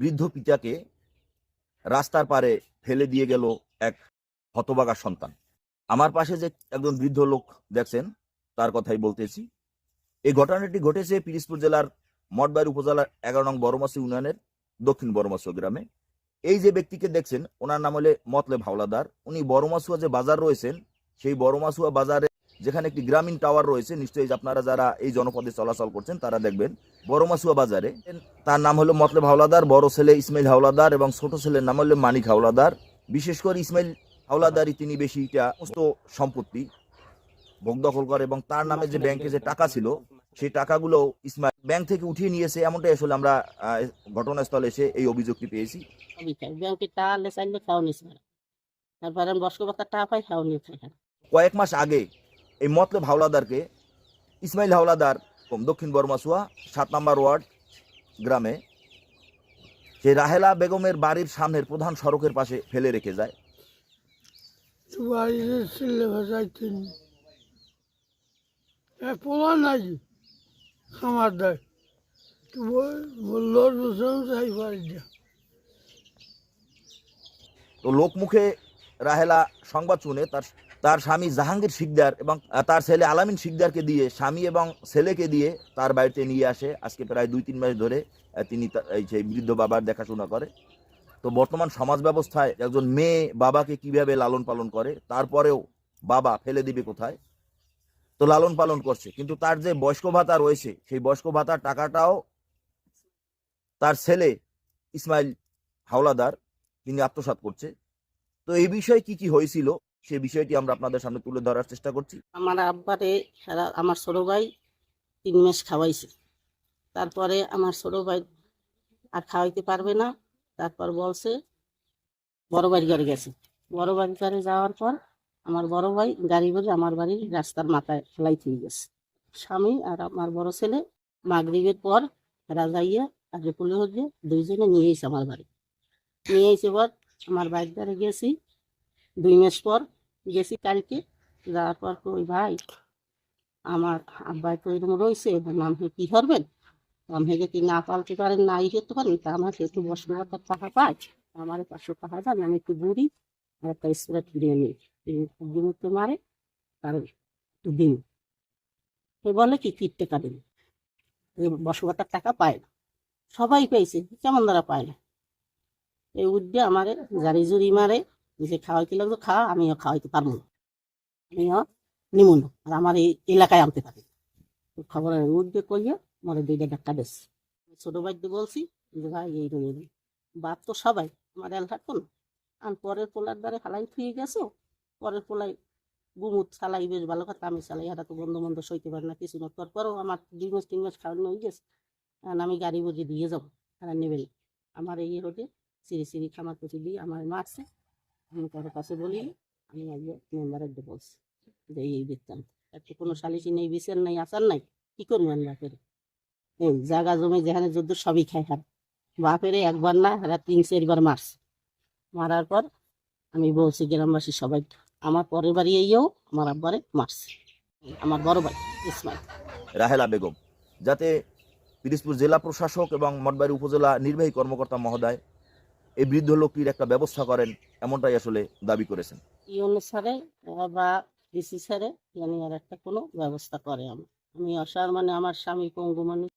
বৃদ্ধ পিতাকে রাস্তার পারে ফেলে দিয়ে গেল এক হতবাগা সন্তান। আমার পাশে যে একজন বৃদ্ধ লোক দেখছেন, তার কথাই বলতেছি। এই ঘটনাটি ঘটেছে পিরিজপুর জেলার মঠবাড়ি উপজেলার এগারো নং বড়মাসি ইউনিয়নের দক্ষিণ বড়মাসুয়া গ্রামে। এই যে ব্যক্তিকে দেখছেন, ওনার নাম হলে মতলে ভাওলাদার। উনি বড়মাসুয়া যে বাজার রয়েছেন, সেই বড়মাসুয়া বাজারে যেখানে একটি গ্রামীণ টাওয়ার রয়েছে নিশ্চয়ই আপনারা যারা এই জনপদে চলাচল করছেন তারা দেখবেন বড়মাসুয়া বাজারে তার নাম হলো মতলে হাওলাদার বড় ছেলে ইসমাইল হাওলাদার এবং ছোট ছেলের নাম হলো মানিক হাওলাদার। বিশেষ করে ইসমাইল হাওলাদারই তিনি বেশিটা সমস্ত সম্পত্তি ভোগ দখল করে এবং তার নামে যে ব্যাংকে যে টাকা ছিল সেই টাকাগুলো ইসমাইল ব্যাংক থেকে উঠিয়ে নিয়েছে এমনটাই আসলে আমরা ঘটনাস্থলে এসে এই অভিযোগটি পেয়েছি। তারপরে কয়েক মাস আগে এই মতলব হাওলাদারকে ইসমাইল হাওলাদার দক্ষিণ বর্মাসুয়া সাত নম্বর ওয়ার্ড গ্রামে সেই রাহেলা বেগমের বাড়ির সামনের প্রধান সড়কের পাশে ফেলে রেখে যায়। পোলা নাই খামার দেয়। তো লোকমুখে রাহেলা সংবাদ শুনে তার তার স্বামী জাহাঙ্গীর শিকদার এবং তার ছেলে আলামিন শিকদারকে দিয়ে, স্বামী এবং ছেলেকে দিয়ে তার বাড়িতে নিয়ে আসে। আজকে প্রায় দুই তিন মাস ধরে তিনি এই সেই বৃদ্ধ বাবার দেখাশোনা করে। তো বর্তমান সমাজ ব্যবস্থায় একজন মেয়ে বাবাকে কীভাবে লালন পালন করে, তারপরেও বাবা ফেলে দিবে কোথায়? তো লালন পালন করছে। কিন্তু তার যে বয়স্ক ভাতা রয়েছে, সেই বয়স্ক ভাতার টাকাটাও তার ছেলে ইসমাইল হাওলাদার, তিনি আত্মসাৎ করছে। তো এই বিষয়ে কি কি হয়েছিল? সে বিষয়টি আমরা আপনাদের সামনে তুলে ধরার চেষ্টা করছি। আমার আব্বারে আমার ছোটো ভাই তিন মাস খাওয়াইছে। তারপরে আমার ছোটো ভাই আর খাওয়াইতে পারবে না। তারপর বলছে, বড় বাড়ি গাড়ি গেছে। বড় বাড়ি গাড়ি যাওয়ার পর আমার বড় ভাই গাড়ি করে আমার বাড়ির রাস্তার মাথায় ফেলাই দিয়ে গেছে। স্বামী আর আমার বড় ছেলে মাগরিবের পর রাজাইয়া আগে পুলে হচ্ছে দুইজনে নিয়ে এসে আমার বাড়ি। নিয়ে এসে পর আমার বাইক দ্বারে গেছি। দুই মাস পর গেছি কালকে, যাওয়ার পর কই ভাই, আমার আব্বাই তো এরকম রয়েছে নাম কি করবেন আমি হেগে কি না পালতে পারেন না ই করতে পারেন, তা আমার একটু বসে টাকা পাই আমার পাঁচশো টাকা দেন আমি একটু বুড়ি, আর একটা স্প্রে কিনে নিই। মুখে মারে একটু দিন সে বলে কি কিট টাকা দিন বসবাতার টাকা পায় না। সবাই পেয়েছে, কেমন দ্বারা পায় না। এই উদ্যে আমারে, জারি জুড়ি মারে যে খাওয়াইতে লাগতো খাওয়া, আমিও খাওয়াইতে পারব না। আমিও নিমুন, আর আমার এই এলাকায় আনতে পারি। খবরের উদ্যোগ করিয়া আমার দুইটা ডাক্তার দিচ্ছে ছোট ভাইকে বলছি, যে ভাই, এই রকম বাপ তো সবাই, আমার এল থাকতো না আর পরের পোলার দ্বারে হালাই থুয়ে গেছো, পরের পোলাই গুমুত চালাই, বেশ ভালো কথা, আমি সালাই হারা তো বন্ধু বন্ধু সইতে পারি না, কিছু না। তারপরেও আমার দুই মাস তিন মাস খাওয়ানো হয়ে গেছে, আর আমি গাড়ি বুঝে দিয়ে যাব তারা নেবেন আমার এই রোডে সিঁড়ি সিঁড়ি খামার কুচি দিয়ে আমার মারছে আমি কারও কাছে বলি, আমি আজকে মেম্বারের বলছি, যে এই দেখতাম একটু কোনো সালিসি নেই, বিচার নাই, আচার নাই, কি করব আমি বাপের এই জায়গা জমি যেখানে যুদ্ধ সবই খাই হার। বাপেরে একবার না, এরা তিন চারবার মারছে। মারার পর আমি বলছি গ্রামবাসী সবাই, আমার পরের বাড়ি এইও, আমার আব্বারে মারছে। আমার বড় ভাই, ইসমাইল। রাহেলা বেগম, যাতে পিরিজপুর জেলা প্রশাসক এবং মঠবাড়ি উপজেলা নির্বাহী কর্মকর্তা মহোদয় এই বৃদ্ধ লোকটির একটা ব্যবস্থা করেন এমনটাই আসলে দাবি করেছেন। এই অনুসারে বা ডিসি স্যারে জানি আর একটা কোনো ব্যবস্থা করে আমি আমি অসার মানে আমার স্বামী পঙ্গু মানুষ।